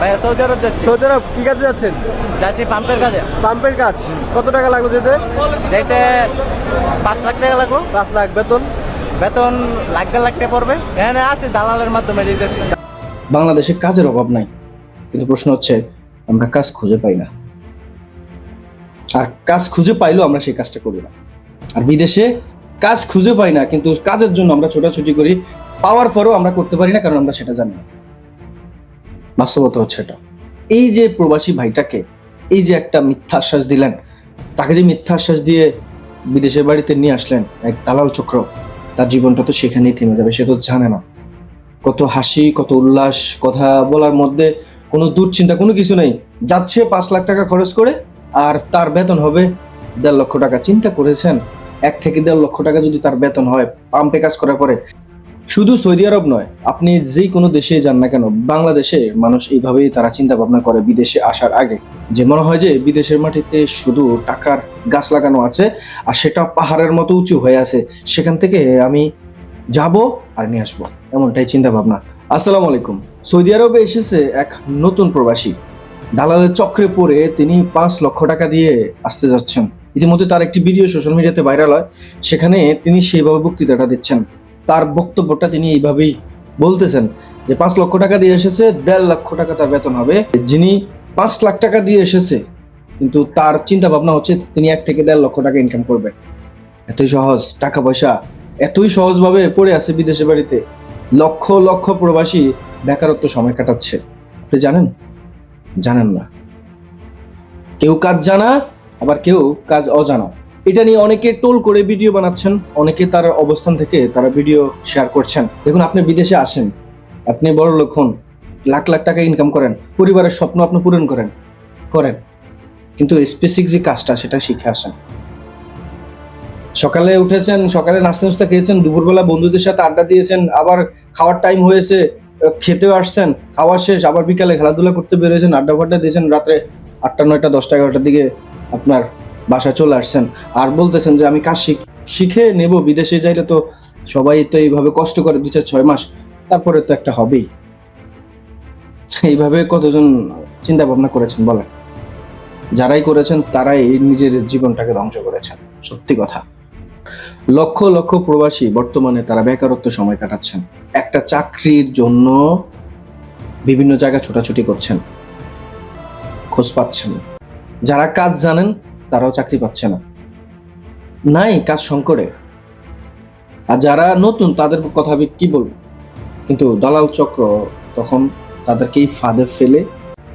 ভাইয়া সৌদি আরব যাচ্ছি। সৌদি আরব কি কাজে যাচ্ছেন? যাচ্ছি পাম্পের কাজে। পাম্পের কাজ। কত টাকা যেতে পাঁচ লাখ টাকা লাগবো। পাঁচ লাখ বেতন? বেতন লাখ দেড় লাখ টাকা পড়বে। এখানে আছে দালালের মাধ্যমে যেতেছি। বাংলাদেশে কাজের অভাব নাই। কিন্তু প্রশ্ন হচ্ছে আমরা কাজ খুঁজে পাই না। আর কাজ খুঁজে পাইলেও আমরা সেই কাজটা করি না। আর বিদেশে কাজ খুঁজে পাই না কিন্তু কাজের জন্য আমরা ছোটাছুটি করি। পাওয়ার পরেও আমরা করতে পারি না কারণ আমরা সেটা জানি না। বাস্তবতা হচ্ছে এটা। এই যে প্রবাসী ভাইটাকে, এই যে একটা মিথ্যা আশ্বাস দিলেন, তাকে যে মিথ্যা আশ্বাস দিয়ে বিদেশের বাড়িতে নিয়ে আসলেন এক দালাল চক্র, তার জীবনটা তো সেখানেই থেমে যাবে, সে তো জানে না। কত হাসি, কত উল্লাস, কথা বলার মধ্যে কোনো দুশ্চিন্তা, কোনো কিছু নেই। যাচ্ছে পাঁচ লাখ টাকা খরচ করে, আর তার বেতন হবে দেড় লক্ষ টাকা। চিন্তা করেছেন? এক থেকে দেড় লক্ষ টাকা যদি তার বেতন হয় পাম্পে কাজ করার পরে শুধু সৌদি আরব নয়, আপনি যে কোনো দেশে যান না কেন, বাংলাদেশে মানুষ এইভাবেই তারা চিন্তা ভাবনা করে বিদেশে আসার আগে। যে মনে হয় যে, বিদেশের মাটিতে শুধু টাকার গাছ লাগানো আছে আর সেটা পাহাড়ের মতো উঁচু হয়ে আছে, সেখান থেকে আমি যাব আর নিয়ে আসব। এমনটাই চিন্তা ভাবনা আসসালামু আলাইকুম। সৌদি আরবে এসেছে এক নতুন প্রবাসী। দালালের চক্রে পড়ে তিনি পাঁচ লক্ষ টাকা দিয়ে আসতে যাচ্ছেন। ইতিমধ্যে তার একটি ভিডিও সোশ্যাল মিডিয়াতে ভাইরাল হয়। সেখানে তিনি সেইভাবে বক্তৃতাটা দিচ্ছেন। তার বক্তব্যটা তিনি এইভাবেই বলতেছেন যে পাঁচ লক্ষ টাকা দিয়ে এসেছে, দেড় লক্ষ টাকা তার বেতন হবে। যিনি পাঁচ লাখ টাকা দিয়ে এসেছে, কিন্তু তার চিন্তা ভাবনা হচ্ছে তিনি এক থেকে দেড় লক্ষ টাকা ইনকাম করবেন। এতই সহজ, টাকা পয়সা এতই সহজভাবে পড়ে আছে বিদেশে বাড়িতে। লক্ষ লক্ষ প্রবাসী বেকারত্ব সময় কাটাচ্ছে। আপনি জানেন? জানেন না। কেউ কাজ জানা, আবার কেউ কাজ অজানা। এটা নিয়ে অনেকে টোল করে ভিডিও বানাচ্ছেন, অনেকে তার অবস্থান থেকে তারা ভিডিও শেয়ার করছেন। দেখুন, আপনি বিদেশে আসেন, আপনি বড় লোক হন, লাখ লাখ টাকা ইনকাম করেন, পরিবারের স্বপ্ন আপনি পূরণ করেন করেন। কিন্তু স্পেসিফিক যে কাজটা, সেটা শিখে আসেন। সকালে উঠেছেন, সকালে নাস্তা নাস্তা খেয়েছেন, দুপুরবেলা বন্ধুদের সাথে আড্ডা দিয়েছেন, আবার খাওয়ার টাইম হয়েছে খেতেও আসছেন, খাওয়া শেষ, আবার বিকালে খেলাধুলা করতে বেরোয়েছেন আড্ডা ফাড্ডা দিয়েছেন, রাত্রে আটটা, নয়টা, দশটা, এগারোটার দিকে আপনার বাসায় চলে আসছেন আর বলতেছেন যে আমি কাজ শিখ- নেব, বিদেশে যাইলে তো সবাই তো এইভাবে কষ্ট করে দু চার ছয় মাস, তারপরে তো একটা হবেই। এইভাবে কতজন চিন্তা ভাবনা করেছেন বলেন? যারাই করেছেন, তারাই নিজের জীবনটাকে ধ্বংস করেছেন, সত্যি কথা। লক্ষ লক্ষ প্রবাসী বর্তমানে তারা বেকারত্ব সময় কাটাচ্ছেন। একটা চাকরির জন্য বিভিন্ন জায়গায় ছোটাছুটি করছেন। খোঁজ পাচ্ছেন। যারা কাজ জানেন তারাও চাকরি পাচ্ছে না। নাই কাজ সংকটে আর যারা নতুন, তাদের কথা আমি কি বলব? কিন্তু দালাল চক্র তখন তাদেরকেই ফাঁদে ফেলে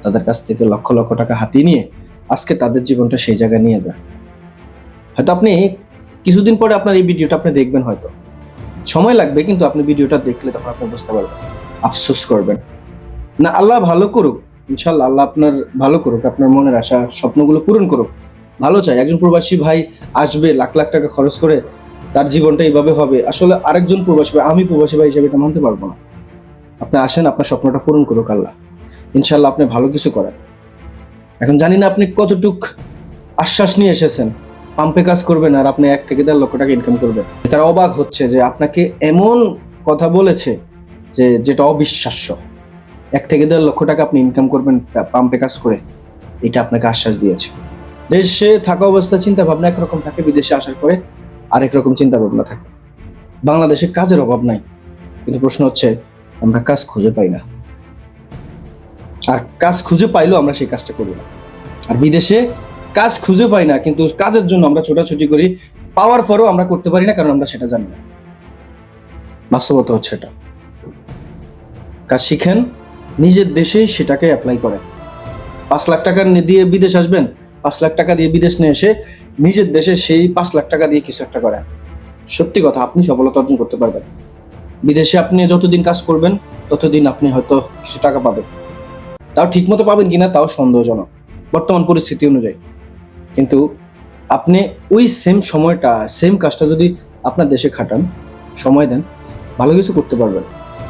তাদের কাছ থেকে লক্ষ লক্ষ টাকা হাতিয়ে নিয়ে আজকে তাদের জীবনটা সেই জায়গায় নিয়ে যায়। হয়তো আপনি কিছুদিন পরে আপনার এই ভিডিওটা আপনি দেখবেন হয়তো। সময় লাগবে কিন্তু আপনি ভিডিওটা দেখলে তখন আপনি বুঝতে পারবেন। আফসোস করবেন। না, আল্লাহ ভালো করুক। ইনশাল্লাহ আল্লাহ আপনার ভালো করুক, আপনার মনের আশা, স্বপ্নগুলো পূরণ করুক। ভালো চাই। একজন প্রবাসী ভাই আসবে, লাখ লাখ টাকা খরচ করে তার জীবনটা এইভাবে হবে। আসলে আরেকজন প্রবাসী ভাই, আমি প্রবাসী ভাই হিসেবে এটা মানতে পারব না। আপনি আসেন, আপনার স্বপ্নটা পূরণ করুক আল্লাহ। ইনশাল্লাহ আপনি ভালো কিছু করেন। এখন জানি না আপনি কতটুক আশ্বাস নিয়ে এসেছেন। পাম্পে কাজ করবেন আর আপনি এক থেকে দেড় লক্ষ টাকা ইনকাম করবেন। তারা অবাক হচ্ছে যে আপনাকে এমন কথা বলেছে যে যেটা অবিশ্বাস্য। এক থেকে দেড় লক্ষ টাকা আপনি ইনকাম করবেন পাম্পে কাজ করে। এটা আপনাকে আশ্বাস দিয়েছে। দেশে থাকা অবস্থা চিন্তা ভাবনা একরকম থাকে, বিদেশে আসার পরে আরেক রকম চিন্তা ভাবনা থাকে। বাংলাদেশে কাজের অভাব নাই, কিন্তু প্রশ্ন হচ্ছে আমরা কাজ খুঁজে পাই না। আর কাজ খুঁজে পাইলেও আমরা সেই কাজটা করি না। আর বিদেশে কাজ খুঁজে পাই না, কিন্তু কাজের জন্য আমরা ছোটাছুটি করি, পাওয়ার পরেও আমরা করতে পারি না, কারণ আমরা সেটা জানি না। বাস্তবতা হচ্ছে এটা। কাজ শিখেন, নিজের দেশেই সেটাকে অ্যাপ্লাই করেন। পাঁচ লাখ টাকা দিয়ে বিদেশ আসবেন পাঁচ লাখ টাকা দিয়ে বিদেশ নিয়ে এসে নিজের দেশে সেই পাঁচ লাখ টাকা দিয়ে কিছু একটা করেন। সত্যি কথা, আপনি সফলতা অর্জন করতে পারবেন। বিদেশে আপনি যতদিন কাজ করবেন, ততদিন আপনি হয়তো কিছু টাকা পাবেন। তাও ঠিকমতো পাবেন কিনা তাও সন্দেহজনক, বর্তমান পরিস্থিতি অনুযায়ী। কিন্তু আপনি ওই সেম সময়টা সেম কাজটা যদি আপনার দেশে খাটান, সময় দেন, ভালো কিছু করতে পারবেন।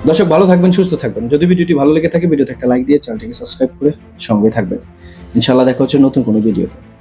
দর্শক, ভালো থাকবেন, সুস্থ থাকবেন। যদি ভিডিওটি ভালো লেগে থাকে, ভিডিওতে একটা লাইক দিয়ে চ্যানেলটিকে সাবস্ক্রাইব করে সঙ্গে থাকবেন। ইনশাল্লাহ দেখা হচ্ছে নতুন কোনো ভিডিওতে।